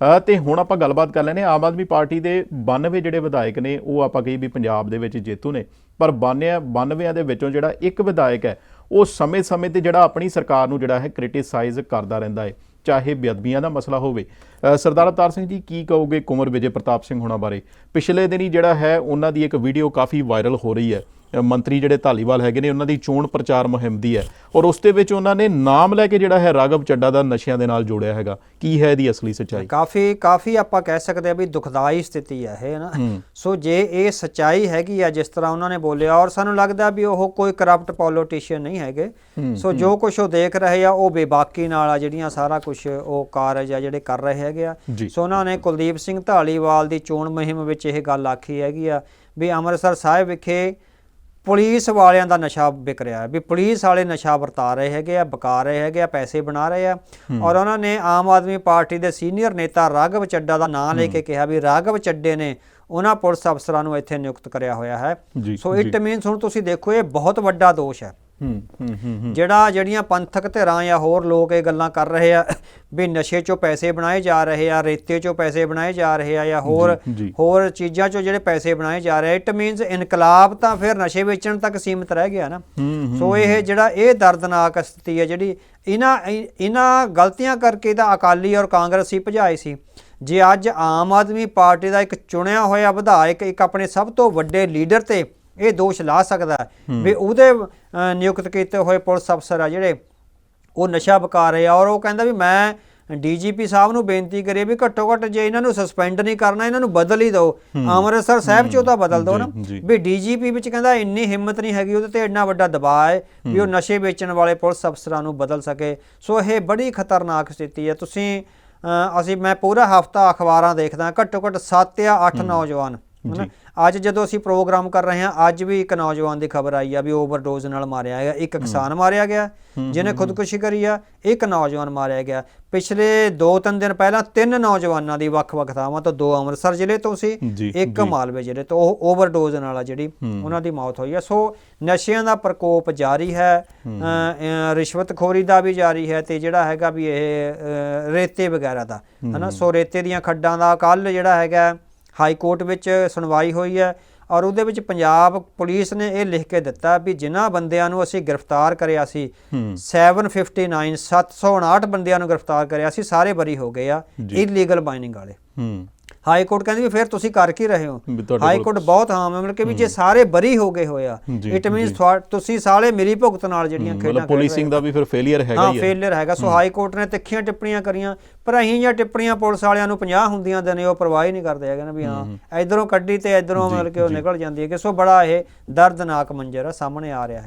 ਅ, ਤੇ ਹੁਣ ਆਪਾਂ ਗੱਲਬਾਤ ਕਰ ਲੈਨੇ ਆਮ ਆਦਮੀ ਪਾਰਟੀ ਦੇ 92 ਜਿਹੜੇ ਵਿਧਾਇਕ ਨੇ ਉਹ ਆਪਾਂ ਕਹੀ ਵੀ ਪੰਜਾਬ ਦੇ ਵਿੱਚ ਜੇਤੂ ਨੇ। ਪਰ 92 92 ਦੇ ਵਿੱਚੋਂ ਜਿਹੜਾ ਇੱਕ ਵਿਧਾਇਕ ਹੈ ਉਹ ਸਮੇਂ-ਸਮੇਂ ਤੇ ਜਿਹੜਾ ਆਪਣੀ ਸਰਕਾਰ ਨੂੰ ਜਿਹੜਾ ਹੈ ਕ੍ਰਿਟਿਸਾਈਜ਼ ਕਰਦਾ ਰਹਿੰਦਾ ਹੈ ਚਾਹੇ ਬੇਅਦਬੀਆਂ ਦਾ ਮਸਲਾ ਹੋਵੇ। ਸਰਦਾਰ ਅਵਤਾਰ ਸਿੰਘ ਜੀ ਕੀ ਕਹੋਗੇ ਕੁੰਵਰ ਵਿਜੇ ਪ੍ਰਤਾਪ ਸਿੰਘ ਹੋਣਾ ਬਾਰੇ? ਪਿਛਲੇ ਦਿਨੀ ਜਿਹੜਾ ਹੈ ਉਹਨਾਂ ਦੀ ਇੱਕ ਵੀਡੀਓ ਕਾਫੀ ਵਾਇਰਲ ਹੋ ਰਹੀ ਹੈ। ਮੰਤਰੀ ਜਿਹੜੇ ਧਾਲੀਵਾਲ ਹੈਗੇ ਨੇ ਉਹਨਾਂ ਦੀ ਚੋਣ ਪ੍ਰਚਾਰ ਮੁਹਿੰਮ ਦੀ ਹੈ। ਔਰ ਉਸ ਦੇ ਵਿੱਚ ਉਹਨਾਂ ਨੇ ਨਾਮ ਲੈ ਕੇ ਜਿਹੜਾ ਹੈ ਰਾਘਵ ਚੱਡਾ ਦਾ ਨਸ਼ਿਆਂ ਦੇ ਨਾਲ ਜੋੜਿਆ ਹੈਗਾ। ਕੀ ਹੈ ਇਹਦੀ ਅਸਲੀ ਸੱਚਾਈ? ਕਾਫੀ ਕਾਫੀ ਆਪਾਂ ਕਹਿ ਸਕਦੇ ਆ ਵੀ ਦੁਖਦਾਈ ਸਥਿਤੀ ਹੈ ਇਹ ਨਾ? ਸੋ ਜੇ ਇਹ ਸਚਾਈ ਹੈਗੀ ਆ ਜਿਸ ਤਰ੍ਹਾਂ ਉਹਨਾਂ ਨੇ ਬੋਲਿਆ ਔਰ ਸਾਨੂੰ ਲੱਗਦਾ ਵੀ ਉਹ ਕੋਈ ਕਰਪਟ ਪੋਲੀਟੀਸ਼ੀਅਨ ਨਹੀਂ ਹੈਗੇ। ਸੋ ਜੋ ਕੁਝ ਉਹ ਦੇਖ ਰਹੇ ਆ ਉਹ ਬੇਬਾਕੀ ਨਾਲ ਆ ਜਿਹੜੀਆਂ ਸਾਰਾ ਕੁਝ ਉਹ ਕਾਰਜ ਆ ਜਿਹੜੇ ਕਰ ਰਹੇ ਹੈਗੇ ਆ। ਸੋ ਉਹਨਾਂ ਨੇ ਕੁਲਦੀਪ ਸਿੰਘ ਢਾਲੀਵਾਲ ਦੀ ਚੋਣ ਮੁਹਿੰਮ ਵਿੱਚ ਇਹ ਗੱਲ ਆਖੀ ਹੈਗੀ ਆ ਵੀ ਅੰਮ੍ਰਿਤਸਰ ਸਾਹਿਬ ਵਿਖੇ ਪੁਲਿਸ ਵਾਲਿਆਂ ਦਾ ਨਸ਼ਾ ਵਿਕ ਰਿਹਾ ਹੈ। ਵੀ ਪੁਲਿਸ ਵਾਲੇ ਨਸ਼ਾ ਵਰਤਾ ਰਹੇ ਹੈਗੇ ਆ ਬਕਾ ਰਹੇ ਹੈਗੇ ਆ ਪੈਸੇ ਬਣਾ ਰਹੇ ਆ। ਔਰ ਉਹਨਾਂ ਨੇ ਆਮ ਆਦਮੀ ਪਾਰਟੀ ਦੇ ਸੀਨੀਅਰ ਨੇਤਾ ਰਾਘਵ ਚੱਡਾ ਦਾ ਨਾਮ ਲੈ ਕੇ ਕਿਹਾ ਵੀ ਰਾਘਵ ਚੱਡੇ ਨੇ ਉਹਨਾਂ ਪੁਲਿਸ ਅਫਸਰਾਂ ਨੂੰ ਇੱਥੇ ਨਿਯੁਕਤ ਕਰਿਆ ਹੋਇਆ ਹੈ। ਸੋ ਇਟ ਮੀਨਸ ਹੁਣ ਤੁਸੀਂ ਦੇਖੋ ਇਹ ਬਹੁਤ ਵੱਡਾ ਦੋਸ਼ ਹੂੰ। ਜਿਹੜਾ ਜਿਹੜੀਆਂ ਪੰਥਕ ਧਿਰਾਂ ਜਾਂ ਹੋਰ ਲੋਕ ਇਹ ਗੱਲਾਂ ਕਰ ਰਹੇ ਆ ਵੀ ਨਸ਼ੇ 'ਚੋਂ ਪੈਸੇ ਬਣਾਏ ਜਾ ਰਹੇ ਆ ਰੇਤੇ 'ਚੋਂ ਪੈਸੇ ਬਣਾਏ ਜਾ ਰਹੇ ਆ ਜਾਂ ਹੋਰ। ਹੋਰ ਚੀਜ਼ਾਂ 'ਚੋਂ ਜਿਹੜੇ ਪੈਸੇ ਬਣਾਏ ਜਾ ਰਹੇ ਇਟ ਮੀਨਸ ਇਨਕਲਾਬ ਤਾਂ ਫਿਰ ਨਸ਼ੇ ਵੇਚਣ ਤੱਕ ਸੀਮਿਤ ਰਹਿ ਗਿਆ ਨਾ। ਸੋ ਇਹ ਜਿਹੜਾ ਇਹ ਦਰਦਨਾਕ ਸਥਿਤੀ ਹੈ ਜਿਹੜੀ ਇਹਨਾਂ ਇਹਨਾਂ ਗਲਤੀਆਂ ਕਰਕੇ ਤਾਂ ਅਕਾਲੀ ਔਰ ਕਾਂਗਰਸੀ ਭਜਾਏ ਸੀ। ਜੇ ਅੱਜ ਆਮ ਆਦਮੀ ਪਾਰਟੀ ਦਾ ਇੱਕ ਚੁਣਿਆ ਹੋਇਆ ਵਿਧਾਇਕ ਇੱਕ ਆਪਣੇ ਸਭ ਤੋਂ ਵੱਡੇ ਲੀਡਰ ਤੇ ਇਹ ਦੋਸ਼ ਲਾ ਸਕਦਾ ਵੀ ਉਹਦੇ ਨਿਯੁਕਤ ਕੀਤੇ ਹੋਏ ਪੁਲਿਸ ਅਫਸਰ ਆ ਜਿਹੜੇ ਉਹ ਨਸ਼ਾ ਬਕਾ ਰਹੇ ਆ ਔਰ ਉਹ ਕਹਿੰਦਾ ਵੀ ਮੈਂ ਡੀਜੀਪੀ ਸਾਹਿਬ ਨੂੰ ਬੇਨਤੀ ਕਰੀ ਵੀ ਘੱਟੋ ਘੱਟ ਜੇ ਇਹਨਾਂ ਨੂੰ ਸਸਪੈਂਡ ਨਹੀਂ ਕਰਨਾ ਇਹਨਾਂ ਨੂੰ ਬਦਲ ਹੀ ਦਿਓ। ਅੰਮ੍ਰਿਤਸਰ ਸਾਹਿਬ ਚ ਉਹਦਾ ਬਦਲ ਦਿਓ ਨਾ। ਵੀ ਡੀਜੀਪੀ ਵਿੱਚ ਕਹਿੰਦਾ ਇੰਨੀ ਹਿੰਮਤ ਨਹੀਂ ਹੈਗੀ ਉਹਦੇ ਤੇ ਇੰਨਾ ਵੱਡਾ ਦਬਾਅ ਹੈ ਵੀ ਉਹ ਨਸ਼ੇ ਵੇਚਣ ਵਾਲੇ ਪੁਲਿਸ ਅਫਸਰਾਂ ਨੂੰ ਬਦਲ ਸਕੇ। ਸੋ ਇਹ ਬੜੀ ਖਤਰਨਾਕ ਸਥਿਤੀ ਹੈ। ਤੁਸੀਂ ਅਸੀਂ ਮੈਂ ਪੂਰਾ ਹਫਤਾ ਅਖਬਾਰਾਂ ਦੇਖਦਾ ਘੱਟੋ ਘੱਟ 7 ਜਾਂ 8 ਨੌਜਵਾਨ ਹਨਾ? ਅੱਜ ਜਦੋਂ ਅਸੀਂ ਪ੍ਰੋਗਰਾਮ ਕਰ ਰਹੇ ਹਾਂ ਅੱਜ ਵੀ ਇੱਕ ਨੌਜਵਾਨ ਦੀ ਖਬਰ ਆਈ ਆ ਵੀ ਓਵਰਡੋਜ਼ ਨਾਲ ਮਾਰਿਆ ਗਿਆ। ਇੱਕ ਕਿਸਾਨ ਮਾਰਿਆ ਗਿਆ ਜਿਹਨੇ ਖੁਦਕੁਸ਼ੀ ਕਰੀ ਆ ਇੱਕ ਨੌਜਵਾਨ ਮਾਰਿਆ ਗਿਆ। ਪਿਛਲੇ 2-3 ਦਿਨ ਪਹਿਲਾਂ ਤਿੰਨ ਨੌਜਵਾਨਾਂ ਦੀ ਵੱਖ-ਵੱਖ ਥਾਵਾਂ ਤੋਂ ਦੋ ਅੰਮ੍ਰਿਤਸਰ ਜ਼ਿਲ੍ਹੇ ਤੋਂ ਸੀ ਇੱਕ ਮਾਲਵੇ ਜ਼ਿਲ੍ਹੇ ਤੋਂ। ਉਹ ਓਵਰਡੋਜ਼ ਨਾਲ ਆ ਜਿਹੜੀ ਉਹਨਾਂ ਦੀ ਮੌਤ ਹੋਈ ਆ। ਸੋ ਨਸ਼ਿਆਂ ਦਾ ਪ੍ਰਕੋਪ ਜਾਰੀ ਹੈ ਰਿਸ਼ਵਤਖੋਰੀ ਦਾ ਵੀ ਜਾਰੀ ਹੈ ਤੇ ਜਿਹੜਾ ਹੈਗਾ ਵੀ ਇਹ ਰੇਤੇ ਵਗੈਰਾ ਦਾ ਹਨਾ? ਸੋ ਰੇਤੇ ਦੀਆਂ ਖੱਡਾਂ ਦਾ ਕੱਲ ਜਿਹੜਾ ਹੈਗਾ ਹਾਈ ਕੋਰਟ ਵਿੱਚ ਸੁਣਵਾਈ ਹੋਈ ਹੈ ਔਰ ਉਹਦੇ ਵਿੱਚ ਪੰਜਾਬ ਪੁਲਿਸ ਨੇ ਇਹ ਲਿਖ ਕੇ ਦਿੱਤਾ ਵੀ ਜਿਨ੍ਹਾਂ ਬੰਦਿਆਂ ਨੂੰ ਅਸੀਂ ਗ੍ਰਿਫਤਾਰ ਕਰਿਆ ਸੀ 759 759 ਬੰਦਿਆਂ ਨੂੰ ਗ੍ਰਿਫਤਾਰ ਕਰਿਆ ਸੀ ਸਾਰੇ ਬਰੀ ਹੋ ਗਏ ਆ ਇਲੀਗਲ ਮਾਈਨਿੰਗ ਵਾਲੇ। ਹੂੰ। ਹਾਈ ਕੋਰਟ ਕਹਿੰਦੀ ਵੀ ਫਿਰ ਤੁਸੀਂ ਕਰ ਕੀ ਰਹੇ ਹੋ? ਹਾਈ ਕੋਰਟ ਬਹੁਤ ਹਾਂ ਮਤਲਬ ਕਿ ਵੀ ਜੇ ਸਾਰੇ ਬਰੀ ਹੋ ਗਏ ਹੋਇਆ ਇਟ ਮੀਨਸ ਤੁਸੀਂ ਸਾਲੇ ਮੇਰੀ ਭੁਗਤ ਨਾਲ ਜਿਹੜੀਆਂ ਖੇਡਾਂ ਮਤਲਬ ਪੁਲਿਸਿੰਗ ਦਾ ਵੀ ਫਿਰ ਫੇਲਿਅਰ ਹੈਗਾ ਹਾਂ ਹੀ ਹੈ ਫੇਲਿਅਰ ਹੈਗਾ। ਸੋ ਹਾਈ ਕੋਰਟ ਨੇ ਤਿੱਖੀਆਂ ਟਿੱਪਣੀਆਂ ਕਰੀਆਂ ਪਰ ਅਸੀਂ ਜਾਂ ਟਿੱਪਣੀਆਂ ਪੁਲਿਸ ਵਾਲਿਆਂ ਨੂੰ 50 ਹੁੰਦੀਆਂ ਦੇ ਨੇ ਉਹ ਪਰਵਾਹ ਹੀ ਨਹੀਂ ਕਰਦੇ ਹੈਗੇ ਨਾ ਵੀ ਹਾਂ ਇਧਰੋਂ ਕੱਢੀ ਤੇ ਇਧਰੋਂ ਮਤਲਬ ਕਿ ਉਹ ਨਿਕਲ ਜਾਂਦੀ ਹੈ ਕਿ ਸੋ ਬੜਾ ਇਹ ਦਰਦਨਾਕ ਮੰਜ਼ਰ ਆ ਸਾਹਮਣੇ ਆ ਰਿਹਾ ਹੈ।